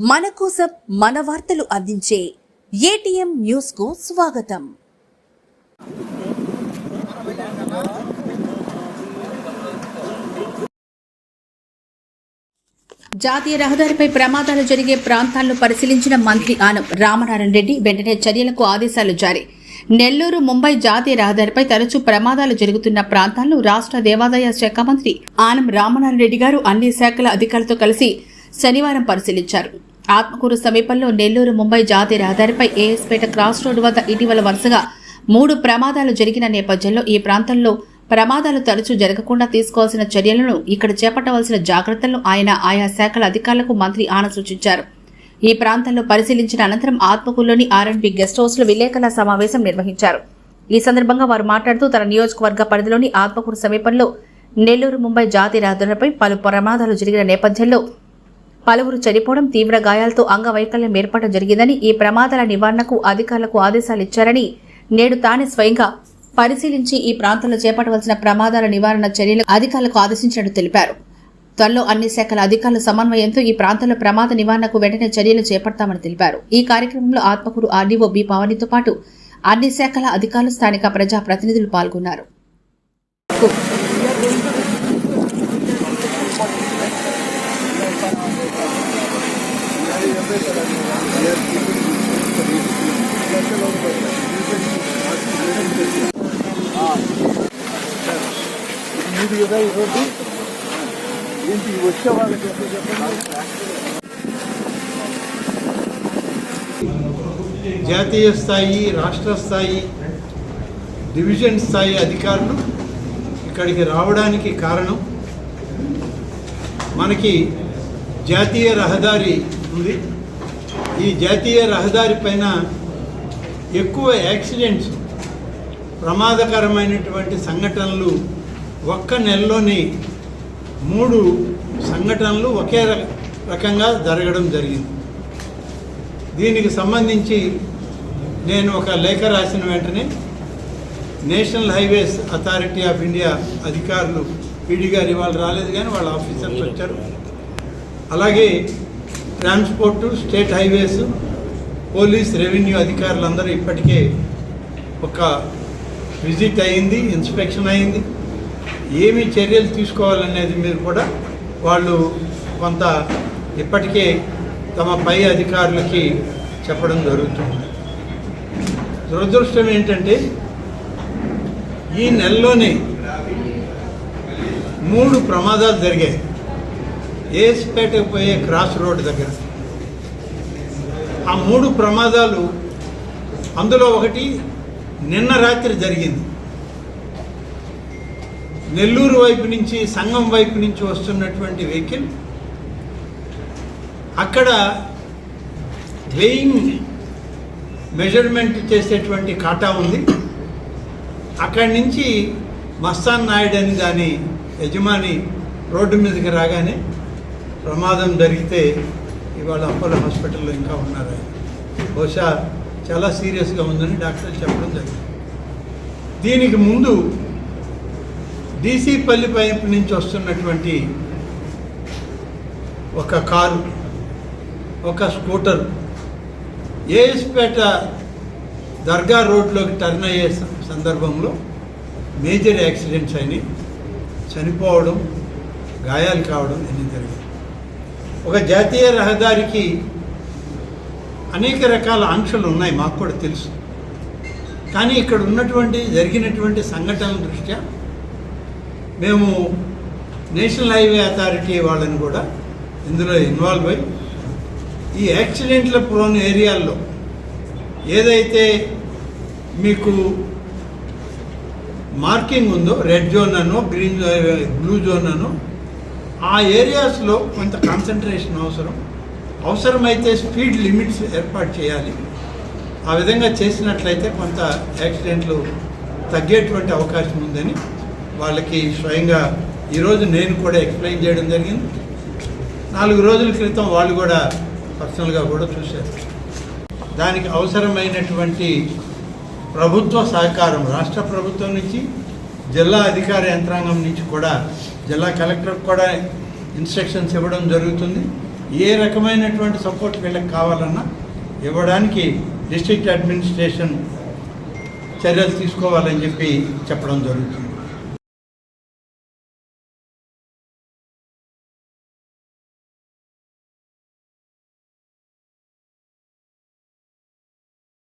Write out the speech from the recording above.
మన కోసం మన వార్తలు అందించే ఏటీఎం న్యూస్కు స్వాగతం. జాతీయ రహదారిపై ప్రమాదాలు జరిగే ప్రాంతాలను పరిశీలించిన మంత్రి ఆనం రామనారాయణ రెడ్డి వెంటనే చర్యలకు ఆదేశాలు జారీ. నెల్లూరు ముంబై జాతీయ రహదారిపై తరచూ ప్రమాదాలు జరుగుతున్న ప్రాంతాల్లో రాష్ట్ర దేవాదాయ శాఖ మంత్రి ఆనం రామనారాయణ రెడ్డి గారు అన్ని శాఖల అధికారులతో కలిసి శనివారం పరిశీలించారు. ఆత్మకూరు సమీపంలో నెల్లూరు ముంబై జాతీయ రహదారిపై ఏఎస్పేట క్రాస్ రోడ్డు వద్ద ఇటీవల వరుసగా మూడు ప్రమాదాలు జరిగిన నేపథ్యంలో ఈ ప్రాంతంలో ప్రమాదాలు తరచూ జరగకుండా తీసుకోవాల్సిన చర్యలను ఇక్కడ చేపట్టవలసిన జాగ్రత్తలను ఆయన ఆయా శాఖల అధికారులకు మంత్రి ఆన సూచించారు. ఈ ప్రాంతంలో పరిశీలించిన అనంతరం ఆత్మకూరులోని ఆర్ఎండ్బి గెస్ట్ హౌస్లో విలేకరుల సమావేశం నిర్వహించారు. ఈ సందర్భంగా వారు మాట్లాడుతూ తన నియోజకవర్గ పరిధిలోని ఆత్మకూరు సమీపంలో నెల్లూరు ముంబై జాతీయ రహదారులపై పలు ప్రమాదాలు జరిగిన నేపథ్యంలో పలువురు చనిపోవడం తీవ్ర గాయాలతో అంగవైకల్యం ఏర్పడడం జరిగిందని ఈ ప్రమాదాల నివారణకు అధికారులకు ఆదేశాలు ఇచ్చారని నేడు తానే స్వయంగా పరిశీలించి ఈ ప్రాంతంలో చేపట్టవలసిన ప్రమాదాల నివారణ చర్యలు అధికారులకు ఆదేశించినట్టు తెలిపారు. త్వరలో అన్ని శాఖల అధికారుల సమన్వయంతో ఈ ప్రాంతంలో ప్రమాద నివారణకు వెంటనే చర్యలు చేపడతామని తెలిపారు. ఈ కార్యక్రమంలో ఆత్మకూరు ఆర్డీఓ బి పవనితో పాటు అన్ని శాఖల అధికారులు స్థానిక ప్రజా ప్రతినిధులు పాల్గొన్నారు. ఇది కదా ఈరోజు ఏంటి? వచ్చే వాళ్ళకి జాతీయ స్థాయి రాష్ట్ర స్థాయి డివిజన్ స్థాయి అధికారులు ఇక్కడికి రావడానికి కారణం మనకి జాతీయ రహదారి ఉంది. ఈ జాతీయ రహదారి పైన ఎక్కువ యాక్సిడెంట్స్ ప్రమాదకరమైనటువంటి సంఘటనలు ఒక్క నెలలోనే మూడు సంఘటనలు ఒకే రకంగా జరగడం జరిగింది. దీనికి సంబంధించి నేను ఒక లేఖ రాసిన వెంటనే national highways authority of India అధికారులు పీడీ గారు ఇవాళ రాలేదు కానీ వాళ్ళ ఆఫీసర్స్ వచ్చారు. అలాగే transport state highways police revenue అధికారులందరూ ఇప్పటికే ఒక విజిట్ అయింది ఇన్స్పెక్షన్ అయింది. ఏమి చర్యలు తీసుకోవాలనేది మీరు కూడా వాళ్ళు కొంత ఇప్పటికే తమ పై అధికారులకి చెప్పడం జరుగుతుంది. దురదృష్టం ఏంటంటే ఈ నెలలోనే మూడు ప్రమాదాలు జరిగాయి. ఏసుపేట పోయే క్రాస్ రోడ్ దగ్గర. ఆ మూడు ప్రమాదాలు అందులో ఒకటి నిన్న రాత్రి జరిగింది. నెల్లూరు వైపు నుంచి సంఘం వైపు నుంచి వస్తున్నటువంటి వెహికల్. అక్కడ వెయింగ్ మెజర్మెంట్ చేసేటువంటి కాటా ఉంది. అక్కడి నుంచి మస్తాన్ నాయుడు అని దాని యజమాని రోడ్డు మీదకి రాగానే ప్రమాదం జరిగితే ఇవాళ అపోలో హాస్పిటల్లో ఇంకా ఉన్నారు బహుశా చాలా సీరియస్గా ఉందని డాక్టర్ చెప్పడం జరిగింది. దీనికి ముందు డీసీపల్లి పైపు నుంచి వస్తున్నటువంటి ఒక కారు ఒక స్కూటర్ ఏఎస్పేట దర్గా రోడ్లోకి టర్న్ అయ్యే సందర్భంలో మేజర్ యాక్సిడెంట్స్ అయినాయి. చనిపోవడం గాయాలు కావడం అన్నీ జరిగాయి ఒక జాతీయ రహదారికి అనేక రకాల ఆంక్షలు ఉన్నాయి మాకు కూడా తెలుసు. కానీ ఇక్కడ ఉన్నటువంటి జరిగినటువంటి సంఘటనల దృష్ట్యా మేము నేషనల్ హైవే అథారిటీ వాళ్ళని కూడా ఇందులో ఇన్వాల్వ్ అయ్యి ఈ యాక్సిడెంట్ల ప్రోన్ ఏరియాల్లో ఏదైతే మీకు మార్కింగ్ ఉందో రెడ్ జోన్ అనో గ్రీన్ బ్లూ జోన్ అనో ఆ ఏరియాస్లో కొంత కాన్సన్ట్రేషన్ అవసరం. అవసరమైతే స్పీడ్ లిమిట్స్ ఏర్పాటు చేయాలి. ఆ విధంగా చేసినట్లయితే కొంత యాక్సిడెంట్లు తగ్గేటువంటి అవకాశం ఉందని వాళ్ళకి స్వయంగా ఈరోజు నేను కూడా ఎక్స్ప్లెయిన్ చేయడం జరిగింది. నాలుగు రోజుల క్రితం వాళ్ళు కూడా పర్సనల్గా కూడా చూశారు. దానికి అవసరమైనటువంటి ప్రభుత్వ సహకారం రాష్ట్ర ప్రభుత్వం నుంచి జిల్లా అధికార యంత్రాంగం నుంచి కూడా జిల్లా కలెక్టర్ కూడా ఇన్స్ట్రక్షన్స్ ఇవ్వడం జరుగుతుంది. ఏ రకమైనటువంటి సపోర్ట్ వీళ్ళకి కావాలన్నా ఇవ్వడానికి డిస్ట్రిక్ట్ అడ్మినిస్ట్రేషన్ చర్యలు తీసుకోవాలని చెప్పి చెప్పడం జరుగుతుంది.